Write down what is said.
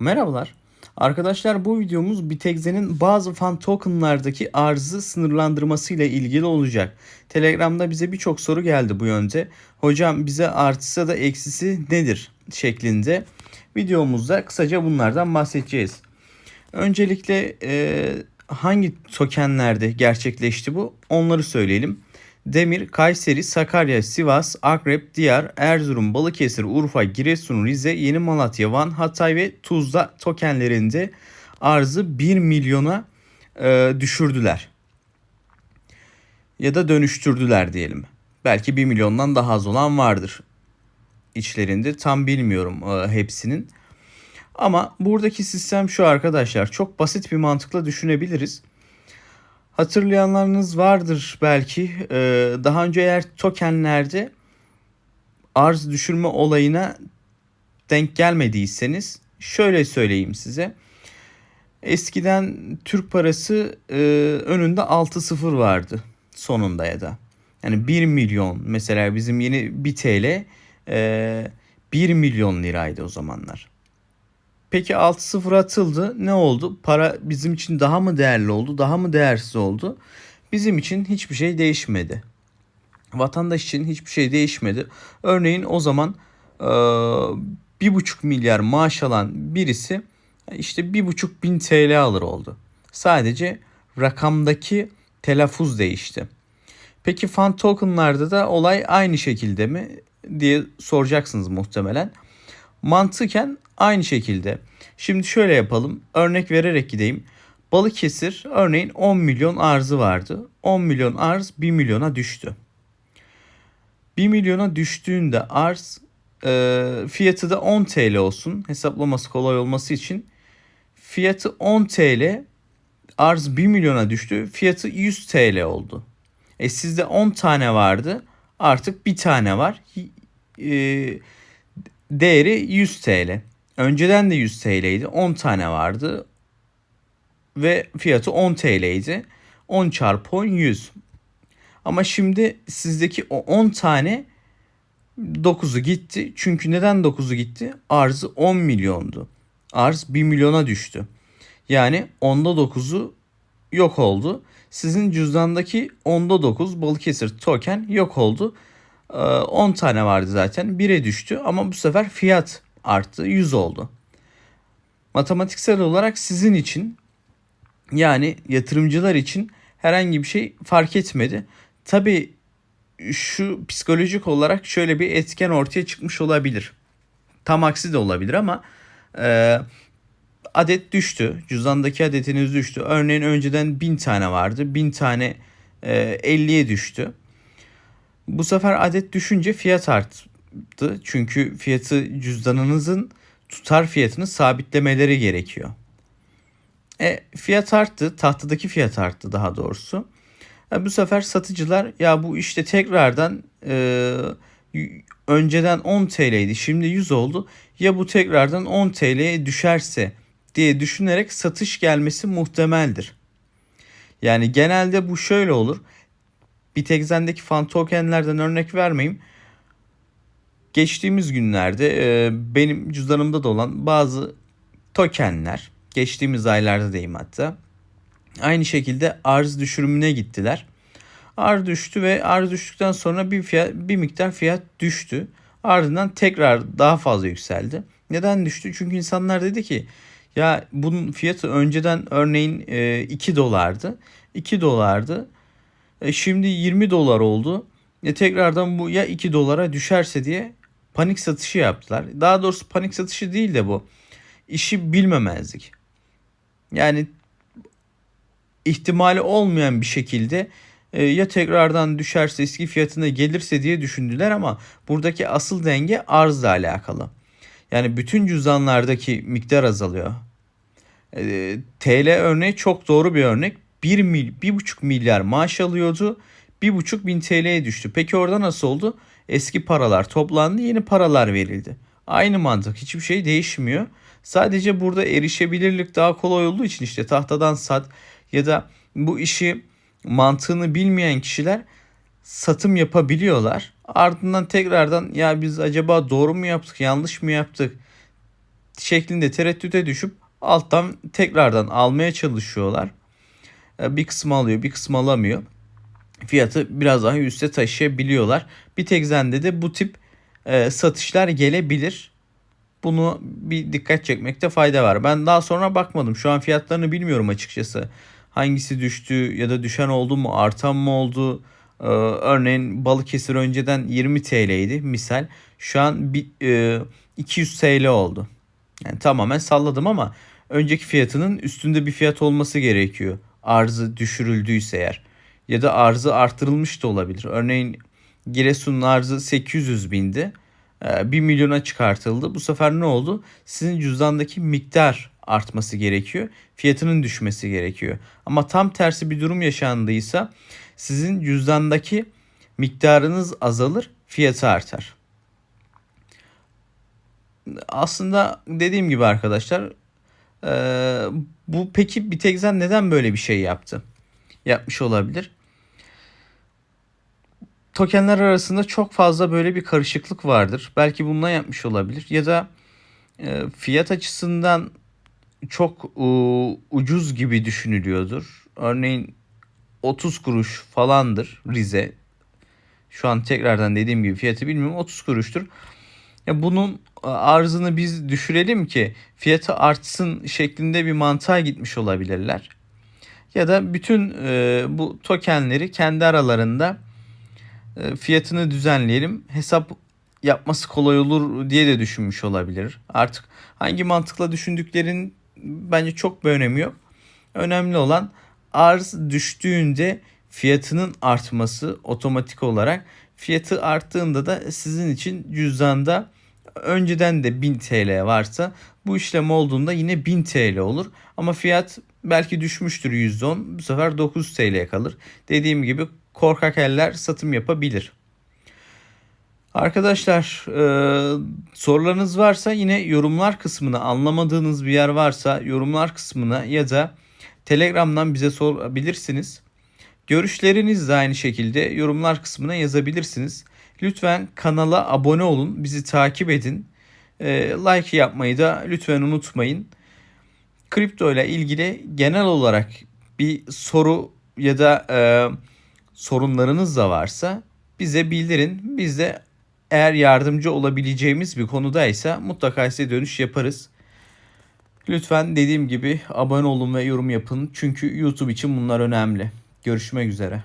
Merhabalar. Arkadaşlar bu videomuz Bitexe'nin bazı fan tokenlardaki arzı sınırlandırması ile ilgili olacak. Telegram'da bize birçok soru geldi bu yönde. Hocam bize artısı da eksisi nedir şeklinde. Videomuzda kısaca bunlardan bahsedeceğiz. Öncelikle e, hangi tokenlerde gerçekleşti bu onları söyleyelim. Demir, Kayseri, Sakarya, Sivas, Akrep, Diyar, Erzurum, Balıkesir, Urfa, Giresun, Rize, Yeni Malatya, Van, Hatay ve Tuzla tokenlerinde arzı 1 milyona e, düşürdüler. Ya da dönüştürdüler diyelim. Belki 1 milyondan daha az olan vardır içlerinde. Tam bilmiyorum e, hepsinin. Ama buradaki sistem şu arkadaşlar. Çok basit bir mantıkla düşünebiliriz. Hatırlayanlarınız vardır belki. Ee, daha önce eğer tokenlerde arz düşürme olayına denk gelmediyseniz şöyle söyleyeyim size. Eskiden Türk parası e, önünde 6-0 vardı sonunda ya da. Yani 1 milyon mesela bizim yeni 1 TL e, 1 milyon liraydı o zamanlar. Peki 6-0 atıldı. Ne oldu? Para bizim için daha mı değerli oldu? Daha mı değersiz oldu? Bizim için hiçbir şey değişmedi. Vatandaş için hiçbir şey değişmedi. Örneğin o zaman bir buçuk milyar maaş alan birisi işte bir buçuk bin TL alır oldu. Sadece rakamdaki telaffuz değişti. Peki fan tokenlarda da olay aynı şekilde mi diye soracaksınız muhtemelen. Mantıken aynı şekilde. Şimdi şöyle yapalım. Örnek vererek gideyim. Balıkesir örneğin 10 milyon arzı vardı. 10 milyon arz 1 milyona düştü. 1 milyona düştüğünde arz e, fiyatı da 10 TL olsun. Hesaplaması kolay olması için. Fiyatı 10 TL arz 1 milyona düştü. Fiyatı 100 TL oldu. E sizde 10 tane vardı. Artık bir tane var. E, değeri 100 TL. Önceden de 100 TL'ydi. 10 tane vardı. Ve fiyatı 10 TL'ydi. 10 çarpı 10 100. Ama şimdi sizdeki o 10 tane 9'u gitti. Çünkü neden 9'u gitti? Arzı 10 milyondu. Arz 1 milyona düştü. Yani onda 9'u yok oldu. Sizin cüzdandaki onda 9 Balıkesir token yok oldu. 10 ee, tane vardı zaten. 1'e düştü ama bu sefer fiyat arttı. 100 oldu. Matematiksel olarak sizin için yani yatırımcılar için herhangi bir şey fark etmedi. Tabi şu psikolojik olarak şöyle bir etken ortaya çıkmış olabilir. Tam aksi de olabilir ama e, adet düştü. Cüzdandaki adetiniz düştü. Örneğin önceden 1000 tane vardı. 1000 tane e, 50'ye düştü. Bu sefer adet düşünce fiyat arttı. Çünkü fiyatı cüzdanınızın tutar fiyatını sabitlemeleri gerekiyor. E, fiyat arttı. Tahtadaki fiyat arttı daha doğrusu. E, bu sefer satıcılar ya bu işte tekrardan e, önceden 10 TL'ydi şimdi 100 oldu. Ya bu tekrardan 10 TL'ye düşerse diye düşünerek satış gelmesi muhtemeldir. Yani genelde bu şöyle olur. Bitexen'deki fan tokenlerden örnek vermeyeyim. Geçtiğimiz günlerde e, benim cüzdanımda da olan bazı tokenler geçtiğimiz aylarda diyeyim hatta aynı şekilde arz düşürümüne gittiler. Arz düştü ve arz düştükten sonra bir fiyat, bir miktar fiyat düştü. Ardından tekrar daha fazla yükseldi. Neden düştü? Çünkü insanlar dedi ki ya bunun fiyatı önceden örneğin 2 e, dolardı. 2 dolardı. E şimdi 20 dolar oldu. E tekrardan bu ya 2 dolara düşerse diye panik satışı yaptılar. Daha doğrusu panik satışı değil de bu. İşi bilmemezlik. Yani ihtimali olmayan bir şekilde e, ya tekrardan düşerse eski fiyatına gelirse diye düşündüler ama buradaki asıl denge arzla alakalı. Yani bütün cüzdanlardaki miktar azalıyor. E, TL örneği çok doğru bir örnek. 1 mil, 1,5 milyar maaş alıyordu. 1,5 bin TL'ye düştü. Peki orada nasıl oldu? Eski paralar toplandı, yeni paralar verildi. Aynı mantık, hiçbir şey değişmiyor. Sadece burada erişebilirlik daha kolay olduğu için işte tahtadan sat ya da bu işi mantığını bilmeyen kişiler satım yapabiliyorlar. Ardından tekrardan ya biz acaba doğru mu yaptık, yanlış mı yaptık şeklinde tereddüte düşüp alttan tekrardan almaya çalışıyorlar. E, Bir kısmı alıyor, bir kısmı alamıyor. Fiyatı biraz daha üste taşıyabiliyorlar. Bir tek zende de bu tip e, satışlar gelebilir. Bunu bir dikkat çekmekte fayda var. Ben daha sonra bakmadım. Şu an fiyatlarını bilmiyorum açıkçası. Hangisi düştü ya da düşen oldu mu, artan mı oldu? Ee, örneğin Balıkesir önceden 20 TL'ydi misal. Şu an bir, e, 200 TL oldu. Yani tamamen salladım ama önceki fiyatının üstünde bir fiyat olması gerekiyor. Arzı düşürüldüyse eğer. Ya da arzı artırılmış da olabilir. Örneğin Giresun'un arzı 800 bindi. 1 milyona çıkartıldı. Bu sefer ne oldu? Sizin cüzdandaki miktar artması gerekiyor. Fiyatının düşmesi gerekiyor. Ama tam tersi bir durum yaşandıysa sizin cüzdandaki miktarınız azalır, fiyatı artar. Aslında dediğim gibi arkadaşlar eee, bu peki Bitekzen neden böyle bir şey yaptı? Yapmış olabilir. Tokenler arasında çok fazla böyle bir karışıklık vardır. Belki bundan yapmış olabilir. Ya da e, fiyat açısından çok e, ucuz gibi düşünülüyordur. Örneğin 30 kuruş falandır Rize. Şu an tekrardan dediğim gibi fiyatı bilmiyorum 30 kuruştur. Ya bunun e, arzını biz düşürelim ki fiyatı artsın şeklinde bir mantığa gitmiş olabilirler. Ya da bütün e, bu tokenleri kendi aralarında e, fiyatını düzenleyelim. Hesap yapması kolay olur diye de düşünmüş olabilir. Artık hangi mantıkla düşündüklerin bence çok bir önemi yok. Önemli olan arz düştüğünde fiyatının artması otomatik olarak. Fiyatı arttığında da sizin için cüzdanda önceden de 1000 TL varsa bu işlem olduğunda yine 1000 TL olur. Ama fiyat belki düşmüştür %10 bu sefer 9 TL'ye kalır. Dediğim gibi korkak eller satım yapabilir. Arkadaşlar e, sorularınız varsa yine yorumlar kısmına anlamadığınız bir yer varsa yorumlar kısmına ya da Telegram'dan bize sorabilirsiniz. Görüşleriniz de aynı şekilde yorumlar kısmına yazabilirsiniz. Lütfen kanala abone olun, bizi takip edin. E, like yapmayı da lütfen unutmayın. Kripto ile ilgili genel olarak bir soru ya da e, sorunlarınız da varsa bize bildirin. Biz de eğer yardımcı olabileceğimiz bir konudaysa mutlaka size dönüş yaparız. Lütfen dediğim gibi abone olun ve yorum yapın. Çünkü YouTube için bunlar önemli. Görüşmek üzere.